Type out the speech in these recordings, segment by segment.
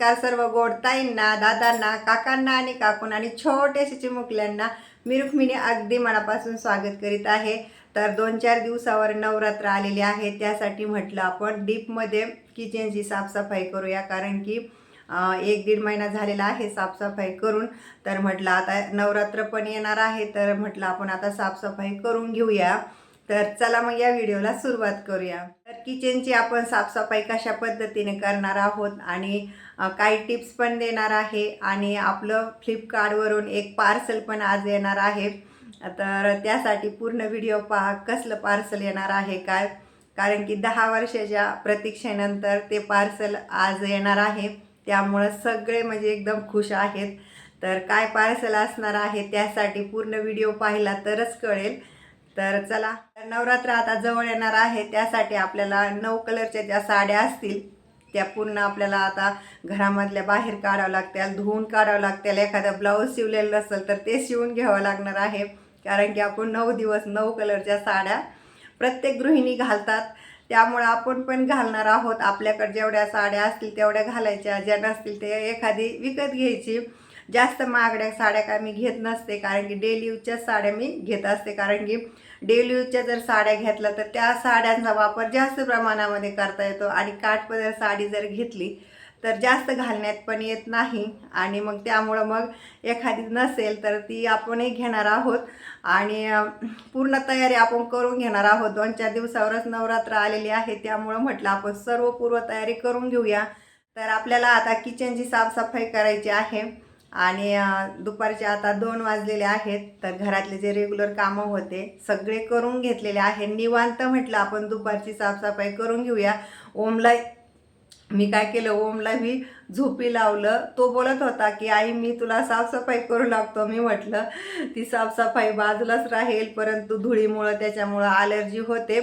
नमस्कार सर्व गोडताईंना दादांना काकांना आणि काकून आणि छोटेसे चिमुकल्यांना मी रुक्मिणी अगदी मनापासून स्वागत करीत आहे. तर दोन चार दिवसावर नवरात्र आलेले आहे त्यासाठी म्हटलं आपण डीपमध्ये किचनची साफसफाई करूया. कारण की एक दीड महिना झालेला आहे साफसफाई करून. तर म्हटलं आता नवरात्र पण येणार आहे तर म्हटलं आपण आता साफसफाई करून घेऊया. तर चला मग या व्हिडिओला सुरुवात करूया. तर किचनची आपण साफसफाई कशा पद्धतीने करणार आहोत आणि काही टिप्स पण देणार आहे आणि आपलं फ्लिपकार्टवरून एक पार्सल पण आज येणार आहे. तर त्यासाठी पूर्ण व्हिडिओ पहा कसलं पार्सल येणार आहे काय? कारण की दहा वर्षाच्या प्रतीक्षेनंतर ते पार्सल आज येणार आहे. त्यामुळं सगळे म्हणजे एकदम खुश आहेत. तर काय पार्सल असणार आहे त्यासाठी पूर्ण व्हिडिओ पाहिला तरच कळेल. तर चला नवरात्र आता जवळ येणार आहे त्यासाठी आपल्याला नऊ कलरच्या ज्या साड्या असतील त्या पूर्ण आपल्याला आता घरामधल्या बाहेर काढावं लागतील धुवून काढावं लागतील. एखादा ब्लाऊज शिवलेलं नसेल तर ते शिवून घ्यावं लागणार आहे कारण की आपण नऊ दिवस नऊ कलरच्या साड्या प्रत्येक गृहिणी घालतात. त्यामुळं आपण पण घालणार आहोत. आपल्याकडे जेवढ्या साड्या असतील तेवढ्या घालायच्या. ज्या नसतील ते एखादी विकत घ्यायची. जास्त महागड्या साड्या काय मी घेत नसते कारण की डेली यूजच्याच साड्या मी घेत असते. कारण की डेली यूजच्या जर साड्या घेतल्या तर त्या साड्यांचा वापर जास्त प्रमाणामध्ये करता येतो. आणि काठपदर साडी जर घेतली तर जास्त घालण्यात पण येत नाही. आणि मग त्यामुळं मग एखादी नसेल तर ती आपणही घेणार आहोत. आणि पूर्ण तयारी आपण करून घेणार आहोत. दोन चार दिवसावरच नवरात्र आलेली आहे. त्यामुळं म्हटलं आपण सर्व पूर्वतयारी करून घेऊया. तर आपल्याला आता किचनची साफसफाई करायची आहे. आणि दुपारचे आता दोन वाजलेले आहेत तर घरातले जे रेग्युलर कामं होते सगळे करून घेतलेले आहे. निवांत म्हटलं आपण दुपारची साफसफाई करून घेऊया. ओमला मी काय केलं ओमला मी झोपी लावलं. तो बोलत होता की आई मी तुला साफसफाई करू लागतो. मी म्हटलं ती साफसफाई बाजूलाच राहील परंतु धुळीमुळं त्याच्यामुळं ॲलर्जी होते.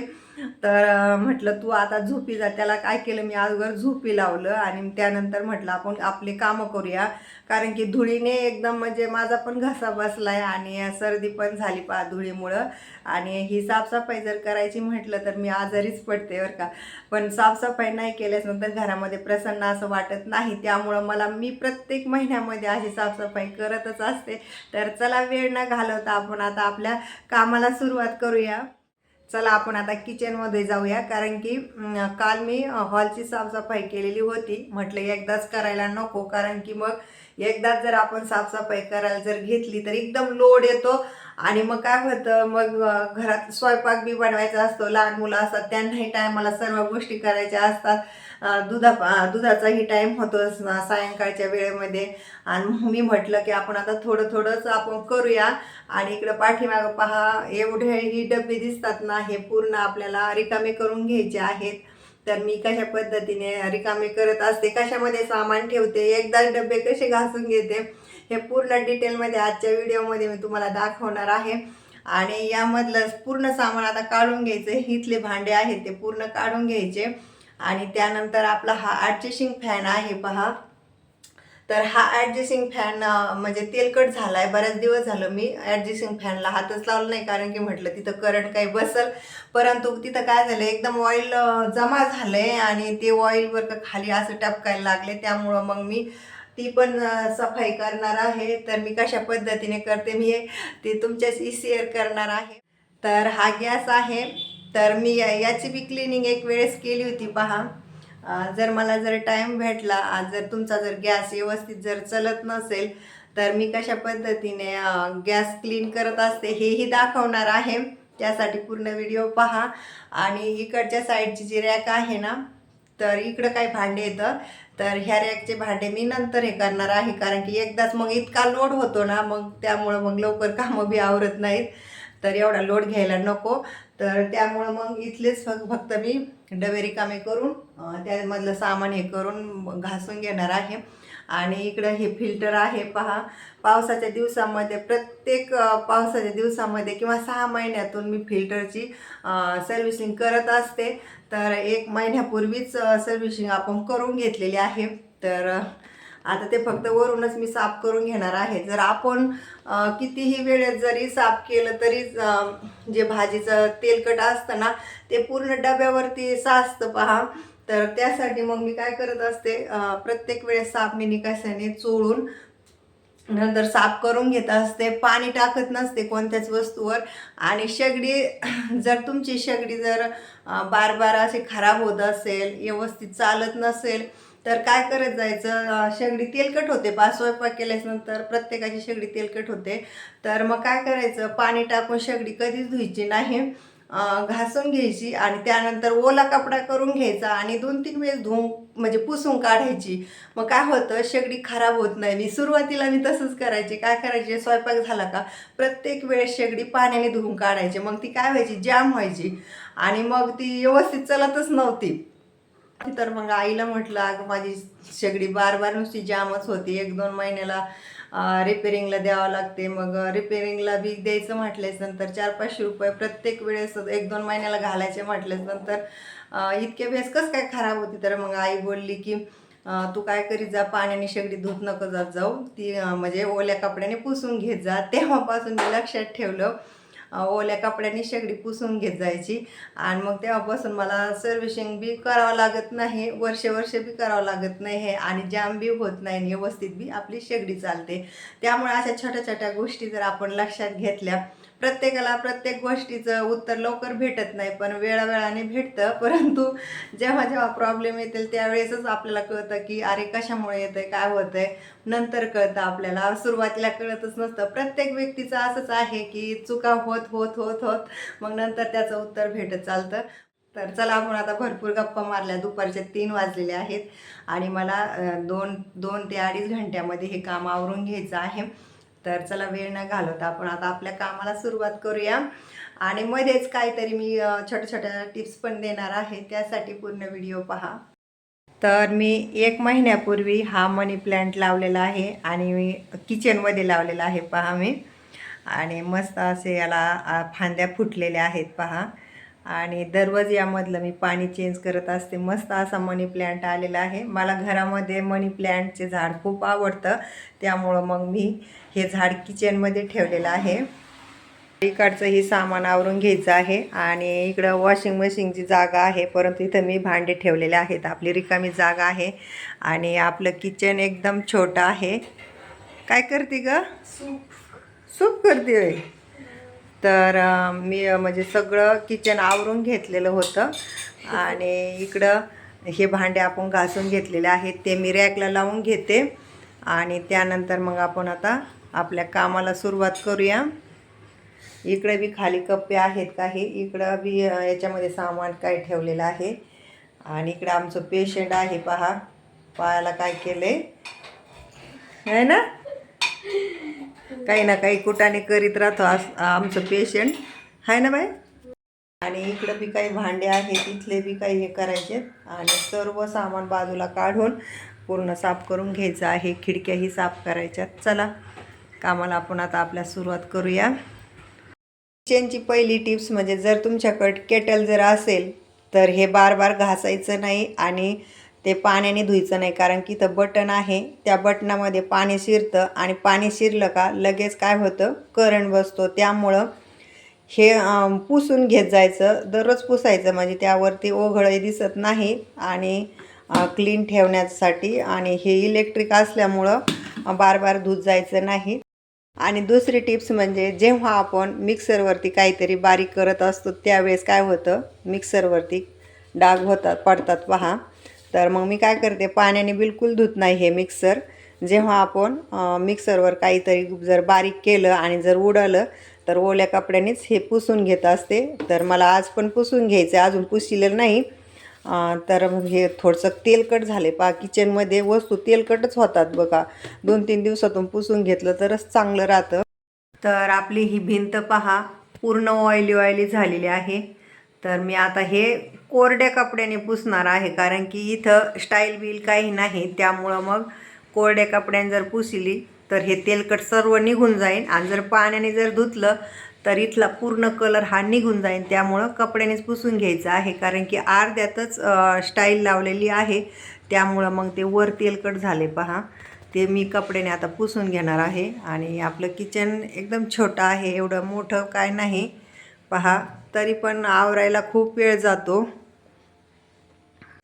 तर म्हटलं तू आता झोपी जा. त्याला काय केलं मी अगोदर झोपी लावलं आणि त्यानंतर म्हटलं आपण आपले कामं करूया. कारण की धुळीने एकदम म्हणजे माझा पण घसा बसला आहे आणि सर्दी पण झाली पा धुळीमुळं. आणि ही साफसफाई जर करायची म्हटलं तर मी आजारीच पडते बरं का. पण साफसफाई नाही केल्यास नंतर घरामध्ये प्रसन्न असं वाटत नाही. त्यामुळं मला मी प्रत्येक महिन्यामध्ये अशी साफसफाई करतच असते. तर चला वेळ न घालवता आपण आता आपल्या कामाला सुरुवात करूया. चला आपण आता किचनमध्ये जाऊया. कारण की अं, काल मी हॉलची साफसफाई केलेली होती. म्हटलं एकदाच करायला नको. कारण की मग एकदाच जर आपण साफसफाई करायला जर घेतली तर एकदम लोड येतो. आणि मग काय होतं मग घरात स्वयंपाक बी बनवायचा असतो. लहान मुलं असतात त्यांनाही टायमाला सर्व गोष्टी करायच्या असतात. दुधा दुधाचाही टाईम होतो स- सायंकाळच्या वेळेमध्ये. आणि मी म्हटलं की आपण आता थोडं थोडंच आपण करूया. आणि इकडं पाठीमागं पहा एवढे ही डबे दिसतात ना हे पूर्ण आपल्याला रिकामे करून घ्यायचे आहेत. तर मी कशा पद्धतीने रिकामे करत असते कशामध्ये सामान ठेवते एकदाच डबे कसे घासून घेते? हे पूर्ण डिटेलमध्ये आजच्या व्हिडिओमध्ये मी तुम्हाला दाखवणार आहे. आणि यामधलं पूर्ण सामान आता काढून घ्यायचं. इथले भांडे आहेत ते पूर्ण काढून घ्यायचे. आणि त्यानंतर आपला हा ॲडजस्टिंग फॅन आहे पहा. तर हा ॲडजस्टिंग फॅन म्हणजे तेलकट झाला आहे बऱ्याच दिवस झालं मी ॲडजस्टिंग फॅनला हातच लावला नाही. कारण की म्हटलं तिथं करंट काही बसल. परंतु तिथं काय झालं एकदम ऑइल जमा झालं आहे आणि ते ऑइलवर खाली असं टपकायला लागले. त्यामुळं मग मी ती पण सफाई करणार आहे. तर मी कशा पद्धतीने करते मी हे ते तुमच्याशी शेअर करणार आहे. तर हा गॅस आहे. तर मी याची बी क्लिनिंग एक वेळेस केली होती पहा. जर मला जर टाईम भेटला जर तुमचा जर गॅस व्यवस्थित जर चलत नसेल तर मी कशा पद्धतीने गॅस क्लीन करत असते हेही दाखवणार आहे. त्यासाठी पूर्ण व्हिडिओ पहा. आणि इकडच्या साईडची जी रॅक आहे ना तर इकडं काही भांडे येतं. तर ह्या रॅकचे भांडे मी नंतर हे करणार आहे कारण की एकदाच मग इतका लोड होतो ना मग त्यामुळं मग लवकर कामं बी आवरत नाहीत. तर एवढा लोड घ्यायला नको. तर त्यामुळं मग इथलेच फक्त मी डबे रिकामे करून त्यामधलं सामान हे करून घासून घेणार आहे. आणि इकडं हे फिल्टर आहे पहा. पावसाच्या दिवसामध्ये प्रत्येक पावसाच्या दिवसामध्ये किंवा सहा महिन्यातून मी फिल्टरची सर्व्हिसिंग करत असते. तर एक महिन्यापूर्वीच सर्व्हिसिंग आपण करून घेतलेली आहे. तर आता ते फक्त वरूनच मी साफ करून घेणार आहे. जर आपण कितीही वेळेत जरी साफ केलं तरी जे भाजीचं तेलकट असतं ना ते पूर्ण डब्यावरती साचतं पहा. तर त्यासाठी मग मी काय करत असते प्रत्येक वेळेस साबणी निकासाने चोळून नंतर साफ करून घेत असते पाणी टाकत नसते कोणत्याच वस्तूवर. आणि शेगडी जर तुमची शेगडी जर बार बार असे खराब होत असेल व्यवस्थित चालत नसेल तर काय करत जायचं? शेगडी तेलकट होते. पाच स्वयंपाक केल्यानंतर प्रत्येकाची शेगडी तेलकट होते. तर मग काय करायचं? पाणी टाकून शेगडी कधीच धुयची नाही. घासून घ्यायची आणि त्यानंतर ओला कपडा करून घ्यायचा आणि दोन तीन वेळेस धुवून म्हणजे पुसून काढायची. मग काय होतं शेगडी खराब होत नाही. मी सुरुवातीला मी तसंच करायचे. काय करायचे? स्वयंपाक झाला का? प्रत्येक वेळेस शेगडी पाण्याने धुवून काढायचे. मग ती काय व्हायची? जाम व्हायची. आणि मग ती व्यवस्थित चलतच नव्हती. तर मग आईला म्हटलं अगं माझी शेगडी बार बार नुसती जामच होती. एक दोन महिन्याला रिपेरिंगला द्यावं लागते. मग रिपेरिंगला बी द्यायचं म्हटल्याच नंतर चार पाचशे रुपये प्रत्येक वेळेस एक दोन महिन्याला घालायचे म्हटल्याच नंतर इतके वेळेस कसं काय खराब होती? तर मग आई बोलली की तू काय करीत जा पाण्याने शेगडी धुत नको जात जाऊ. ती म्हणजे ओल्या कपड्याने पुसून घेत जा. तेव्हापासून मी लक्षात ठेवलं ओल्या कपड्यांनी शेगडी पुसून घेत जायची. आणि मग तेव्हापासून मला सर्व्हिसिंग बी करावं लागत नाही वर्ष वर्ष बी करावं लागत नाही हे. आणि जाम बी होत नाही व्यवस्थित बी आपली शेगडी चालते. त्यामुळे अशा छोट्या छोट्या गोष्टी जर आपण लक्षात घेतल्या प्रत्येकाला प्रत्येक गोष्टीचं उत्तर लवकर भेटत नाही पण वेळावेळाने भेटतं. परंतु जेव्हा जेव्हा प्रॉब्लेम येतील त्यावेळेसच आपल्याला कळतं की अरे कशामुळे येतं आहे काय होतं आहे नंतर कळतं आपल्याला. सुरुवातीला कळतच नसतं. प्रत्येक व्यक्तीचं असंच आहे की चुका होत होत होत होत मग नंतर त्याचं उत्तर भेटत चालतं. तर चला आपण आता भरपूर गप्पा मारल्या. दुपारच्या तीन वाजलेले आहेत आणि मला दोन दोन ते अडीच घंट्यामध्ये हे काम आवरून घ्यायचं आहे. तर चला वेळ न घालवता आपण आता आपल्या कामाला सुरुवात करूया. आणि मध्येच काहीतरी मी छोट्या छोट्या टिप्स पण देणार आहे. त्यासाठी पूर्ण व्हिडिओ पहा. तर मी एक महिन्यापूर्वी हा मनी प्लॅन्ट लावलेला आहे आणि मी किचनमध्ये लावलेला आहे पहा मी. आणि मस्त असे याला फांद्या फुटलेल्या आहेत पहा. आणि दररोज यामधलं मी पाणी चेंज करत असते. मस्त असा मनी प्लॅन्ट आलेला आहे. मला घरामध्ये मनी प्लॅन्टचे झाड खूप आवडतं. त्यामुळं मग मी हे झाड किचनमध्ये ठेवलेलं आहे. इकडचं ही सामान आवरून घ्यायचं आहे आणि इकडं वॉशिंग मशीनची जागा आहे. परंतु इथं मी भांडे ठेवलेले आहेत. आपली रिकामी जागा आहे आणि आपलं किचन एकदम छोटं आहे. काय करते ग? सूप करते होय. तर मी म्हणजे सगळं किचन आवरून घेतलेलं होतं. आणि इकडं हे भांडे आपण घासून घेतलेले आहेत ते मी रॅकला लावून घेते. आणि त्यानंतर मग आपण आता आपल्या कामाला सुरुवात करूया. इकडे बी खाली कप्पे आहेत काही. इकडं बी याच्यामध्ये सामान काय ठेवलेलं आहे. आणि इकडं आमचं पेशंट आहे पहा. पायाला काय केलं आहे ना? काही ना काही कुटाने करीत राहतो आज आमचं पेशंट आहे ना बाई? आणि इकडं बी काही भांडे आहेत तिथले बी काही हे करायचे आणि सर्व सामान बाजूला काढून पूर्ण साफ करून घ्यायचं आहे. खिडक्याही साफ करायच्यात चला कामाला आपण आता आपल्या सुरुवात करूया. किचनची पहिली टिप्स म्हणजे जर तुमच्याकडे केटल जर असेल तर हे बार बार घासायचं नाही आणि ते पाण्याने धुयचं नाही कारण की इथं बटन आहे. त्या बटनामध्ये पाणी शिरतं आणि पाणी शिरलं का लगेच काय होतं? करंट बसतो. त्यामुळं हे पुसून घेत जायचं. दररोज पुसायचं. म्हणजे त्यावरती ओघळही दिसत नाही आणि क्लीन ठेवण्यासाठी. आणि हे इलेक्ट्रिक असल्यामुळं बार बार धुत जायचं नाही. आणि दुसरी टिप्स म्हणजे जेव्हा आपण मिक्सरवरती काहीतरी बारीक करत असतो त्यावेळेस काय होतं? मिक्सरवरती डाग होतात पडतात. पहा. तर मग मी काय करते पाण्याने बिलकुल धुत नाही हे मिक्सर जेव्हा आपण मिक्सरवर काहीतरी जर बारीक केलं आणि जर उडालं तर ओल्या कपड्यानेच हे पुसून घेत असते. तर मला आज पण पुसून घ्यायचं आहे अजून पुसिलं नाही. तर मग हे थोडंसं तेलकट झाले. पहा किचनमध्ये वस्तू तेलकटच होतात बघा. दोन तीन दिवसातून पुसून घेतलं तरच चांगलं राहतं. तर आपली ही भिंत पहा पूर्ण ऑइली ऑइली झालेली आहे. तर मी आता हे कोरड्या कपड्याने पुसणार आहे कारण की इथं स्टाईल बिल काही नाही. त्यामुळं मग कोरड्या कपड्याने जर पुसली तर हे तेलकट सर्व निघून जाईल आणि जर पाण्याने जर धुतलं तर इथला पूर्ण कलर हा निघून जाईल त्यामुळं कपड्यानेच पुसून घ्यायचं आहे कारण की अर्ध्यातच स्टाईल लावलेली आहे. त्यामुळं मग ते वर तेलकट झाले पहा. ते मी कपड्याने आता पुसून घेणार आहे. आणि आपलं किचन एकदम छोटं आहे एवढं मोठं काय नाही. पहा. तरी पण आवरायला खूप वेळ जातो.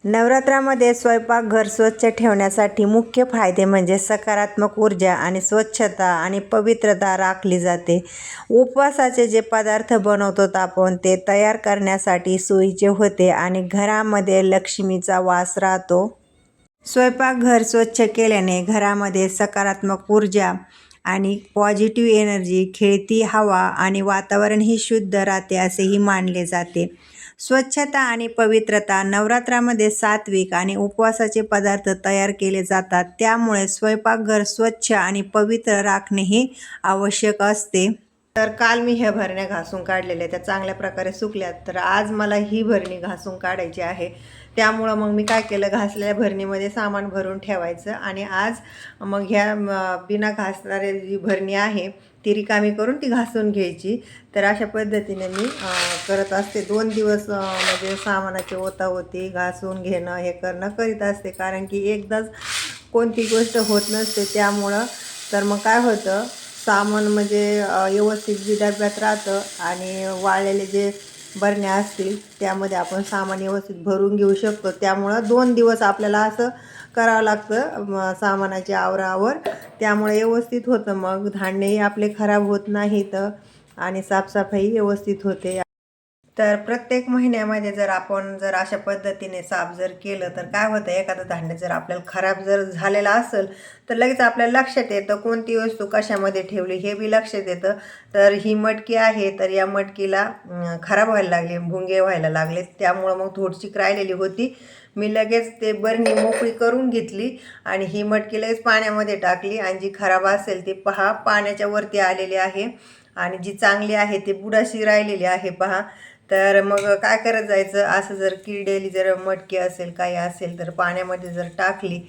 नवरात्रामध्ये स्वयंपाकघर स्वच्छ ठेवण्यासाठी मुख्य फायदे म्हणजे सकारात्मक ऊर्जा आणि स्वच्छता आणि पवित्रता राखली जाते. उपवासाचे जे पदार्थ बनवतो आपण ते तयार करण्यासाठी सोयीचे होते आणि घरामध्ये लक्ष्मीचा वास राहतो. स्वयंपाकघर स्वच्छ केल्याने घरामध्ये सकारात्मक ऊर्जा आणि पॉझिटिव्ह एनर्जी खेळती हवा आणि वातावरणही शुद्ध राहते असेही मानले जाते. स्वच्छता आणि पवित्रता नवरात्रामध्ये सात्विक आणि उपवासाचे पदार्थ तयार केले जातात. त्यामुळे स्वयंपाकघर स्वच्छ आणि पवित्र राखणेही आवश्यक असते. तर काल मी ह्या भरण्या घासून काढलेल्या त्या चांगल्या प्रकारे सुकल्यात. तर आज मला ही भरणी घासून काढायची आहे. त्यामुळं मग मी काय केलं घासलेल्या भरणीमध्ये सामान भरून ठेवायचं आणि आज मग ह्या बिना घासणारी जी भरणी आहे ती रिकामी करून ती घासून घ्यायची. तर अशा पद्धतीने मी करत असते. दोन दिवस म्हणजे सामानाची ओता होती घासून घेणं हे करणं करीत असते. कारण की एकदाच कोणती गोष्ट होत नसते त्यामुळं तर मग काय होतं सामान म्हणजे व्यवस्थित जी डब्यात राहतं आणि वाळलेले जे बरण्या असतील त्यामध्ये आपण सामान व्यवस्थित भरून घेऊ शकतो. त्यामुळं दोन दिवस आपल्याला असं करावं लागतं सामानाच्या आवरावर. त्यामुळे व्यवस्थित होतं. मग धान्यही आपले खराब होत नाहीत आणि साफसफाई व्यवस्थित होते. तर प्रत्येक महिन्यामध्ये जर आपण जर अशा पद्धतीने साफ जर केलं तर काय होतं? एखादं धान्य जर आपल्याला खराब जर झालेलं असेल तर लगेच आपल्याला लक्षात येतं कोणती वस्तू कशामध्ये ठेवली हे बी लक्षात येतं. तर ही मटकी आहे तर या मटकीला खराब व्हायला लागली भुंगे व्हायला लागले. त्यामुळं मग थोडीशी राहिलेली होती. मी लगेच ते बरणी मोकळी करून घेतली आणि ही मटकी लगेच पाण्यामध्ये टाकली. आणि जी खराब असेल ती पहा पाण्याच्या वरती आलेली आहे. आणि जी चांगली आहे ती बुडाशी राहिलेली आहे पहा. तर मग काय करत जायचं? असं जर किरडेली जर मटकी असेल काही असेल तर पाण्यामध्ये जर टाकली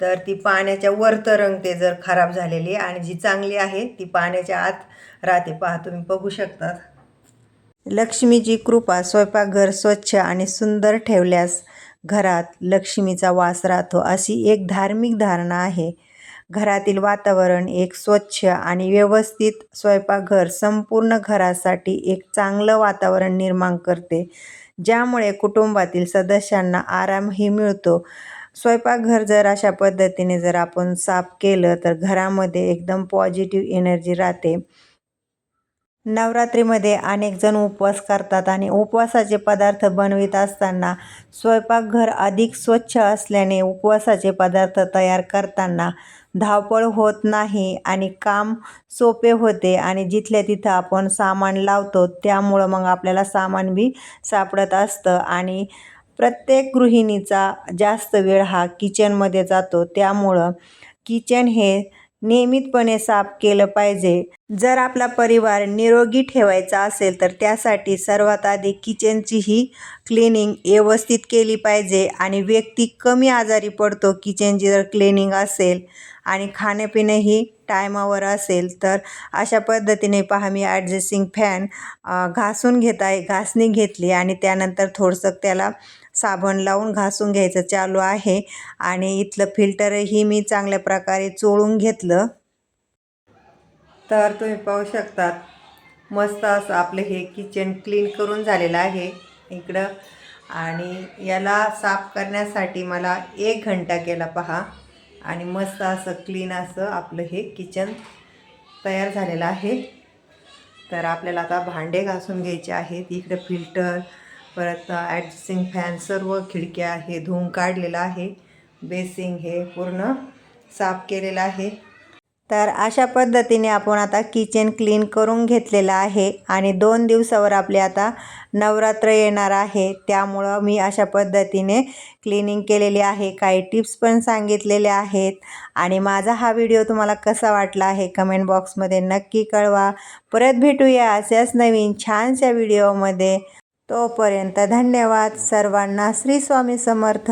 तर ती पाण्याच्या वर तरंगते जर खराब झालेली आणि जी चांगली आहे ती पाण्याच्या आत राहते. पहा तुम्ही बघू शकतात. लक्ष्मीची कृपा स्वयंपाकघर स्वच्छ आणि सुंदर ठेवल्यास घरात लक्ष्मीचा वास राहतो अशी एक धार्मिक धारणा आहे. घरातील वातावरण एक स्वच्छ आणि व्यवस्थित स्वयंपाकघर संपूर्ण घरासाठी एक चांगलं वातावरण निर्माण करते ज्यामुळे कुटुंबातील सदस्यांना आरामही मिळतो. स्वयंपाकघर जर अशा पद्धतीने जर आपण साफ केलं तर घरामध्ये एकदम पॉझिटिव्ह एनर्जी राहते. नवरात्रीमध्ये अनेक जण उपवास करतात आणि उपवासाचे पदार्थ बनवित असताना स्वयंपाकघर अधिक स्वच्छ असल्याने उपवासाचे पदार्थ तयार करताना धावपळ होत नाही आणि काम सोपे होते आणि जिथल्या तिथं आपण सामान लावतो त्यामुळं मग आपल्याला सामान बी सापडत असतं. आणि प्रत्येक गृहिणीचा जास्त वेळ हा किचनमध्ये जातो. त्यामुळं किचन हे नियमितपणे साफ केलं पाहिजे. जर आपला परिवार निरोगी ठेवायचा असेल तर त्यासाठी सर्वात आधी किचनची ही क्लिनिंग व्यवस्थित केली पाहिजे आणि व्यक्ती कमी आजारी पडतो किचनची जर क्लिनिंग असेल आणि खाणंपिणंही टायमावर असेल तर अशा पद्धतीने पहा मी ॲडजस्टिंग फॅन घासून घेत आहे घासणी घेतली आणि त्यानंतर थोडंसं त्याला साबण लावून घासून घ्यायचं चालू आहे. आणि इथलं फिल्टरही मी चांगल्या प्रकारे चोळून घेतलं. तर तुम्ही पाहू शकतात मस्त असं आपलं हे किचन क्लीन करून झालेलं आहे इकडं. आणि याला साफ करण्यासाठी मला एक घंटा केला पहा. आणि मस्त असं क्लीन असं आपलं हे किचन तयार झालेलं आहे. तर आपल्याला आता भांडे घासून घ्यायचे आहेत. इकडं फिल्टर परत ॲडजस्टिंग फॅन सर्व खिडक्या हे धुवून काढलेलं आहे. बेसिंग हे पूर्ण साफ केलेलं आहे. तर अशा पद्धतीने आपण आता किचन क्लीन करून घेतलेलं आहे आणि दोन दिवसावर आपले आता नवरात्र येणार आहे. त्यामुळं मी अशा पद्धतीने क्लिनिंग केलेली आहे. काही टिप्स पण सांगितलेले आहेत. आणि माझा हा व्हिडिओ तुम्हाला कसा वाटला आहे कमेंट बॉक्समध्ये नक्की कळवा. परत भेटूया अशाच नवीन छानशा व्हिडिओमध्ये. तोपर्यंत धन्यवाद सर्वांना श्री स्वामी समर्थ.